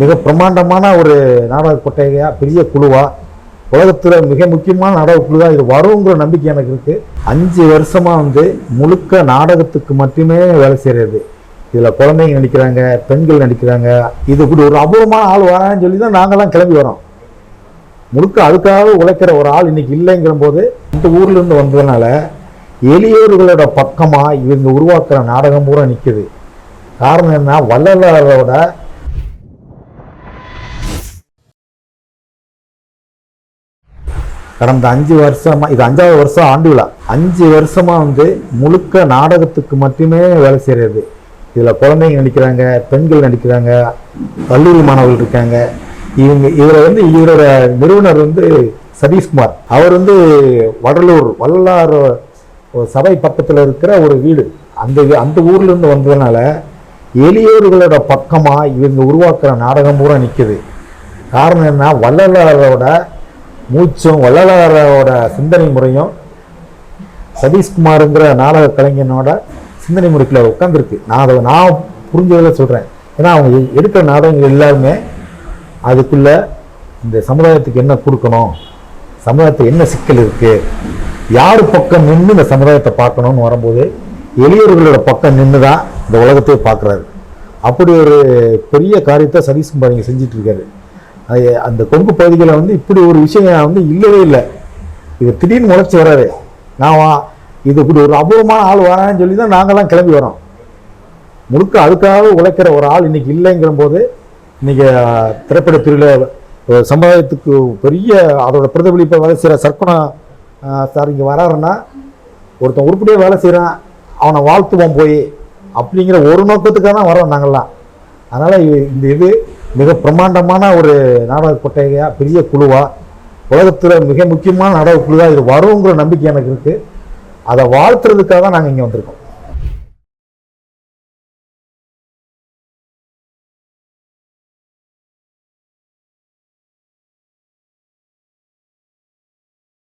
மிக பிரம்மாண்டமான ஒரு நாடக கொட்டையாக பெரிய குழுவாக உலகத்தில் மிக முக்கியமான நாடக குழு தான் இது வருங்கிற நம்பிக்கை எனக்கு இருக்குது அஞ்சு வருஷமாக வந்து முழுக்க நாடகத்துக்கு மட்டுமே வேலை செய்கிறது இதில் குழந்தைங்க நடிக்கிறாங்க பெண்கள் நடிக்கிறாங்க. இது கூட ஒரு அபூர்வமான ஆள் வரான்னு சொல்லி தான் நாங்கள்லாம் கிளம்பி வரோம். முழுக்க அதுக்காக உழைக்கிற ஒரு ஆள் இன்னைக்கு இல்லைங்கிற போது இந்த ஊர்லேருந்து வந்ததுனால எளியோர்களோட பக்கமாக இவங்க உருவாக்குற நாடகம் பூரா நிற்கிது காரணம் என்ன? வள்ளலாரோட கடந்த அஞ்சு வருஷமா இது அஞ்சாவது வருஷம் ஆண்டு விழா. அஞ்சு வருஷமா வந்து முழுக்க நாடகத்துக்கு மட்டுமே வேலை செய்கிறது இதில் குழந்தைங்க நடிக்கிறாங்க பெண்கள் நடிக்கிறாங்க கல்லூரி மாணவர்கள் இருக்காங்க. இவங்க இதில் வந்து இவரோட நிறுவனர் வந்து சதீஷ்குமார். அவர் வந்து வடலூர் வள்ளலார் சபை பக்கத்தில் இருக்கிற ஒரு வீடு. அந்த வீ- அந்த ஊர்லேருந்து வந்ததுனால எளியோர்களோட பக்கமாக இவங்க உருவாக்குற நாடகம் பூரா நிற்கிது காரணம் என்ன வள்ளலாரோட மூச்சும் வள்ளலாரோட சிந்தனை முறையும் சதீஷ்குமாருங்கிற நாடக கலைஞனோட சிந்தனை முறைக்குள்ள உட்காந்துருக்கு நான் அதை நான் புரிஞ்சதில் சொல்கிறேன் ஏன்னா அவங்க எடுக்கிற நாடகங்கள் எல்லாருமே அதுக்குள்ள இந்த சமுதாயத்துக்கு என்ன கொடுக்கணும் சமுதாயத்துக்கு என்ன சிக்கல் இருக்குது யார் பக்கம் நின்று இந்த சமுதாயத்தை பார்க்கணும்னு வரும்போது எளியவர்களோட பக்கம் நின்று தான் இந்த உலகத்தையே பார்க்குறாரு. அப்படி ஒரு பெரிய காரியத்தை சதீஷ்குமார் இங்கே செஞ்சிட்ருக்காரு அது அந்த கொங்கு பகுதிகளில் வந்து இப்படி ஒரு விஷயம் வந்து இல்லவே இல்லை. இது திடீர்னு முளைச்சி வராது. நான் வா இது இப்படி ஒரு அபூர்வமான ஆள் வரான்னு சொல்லி தான் நாங்கள்லாம் கிளம்பி வரோம். முழுக்க அதுக்காக உழைக்கிற ஒரு ஆள் இன்னைக்கு இல்லைங்கிற போது இன்னைக்கு திரைப்பட திரைப்படத்துறையில ஒரு சமுதாயத்துக்கு பெரிய அதோட பிரதிபலிப்பை வேலை செய்கிற சர்க்குணா சார் இங்கே வராருன்னா ஒருத்தன் உருப்படியாக வேலை செய்கிறான் அவனை வாழ்த்துவோம் போய் அப்படிங்கிற ஒரு நோக்கத்துக்காக தான் வரோம் நாங்கள்லாம் அதனால் இந்த இது மிக பிரம்மாண்டமான ஒரு நாடக கொட்டையாக பெரிய குழுவாக உலகத்தில் மிக முக்கியமான நாடக குழுவாக இது வருங்கிற நம்பிக்கை எனக்கு இருக்குது அதை வாழ்த்துறதுக்காக தான் நாங்கள் இங்கே வந்திருக்கோம்.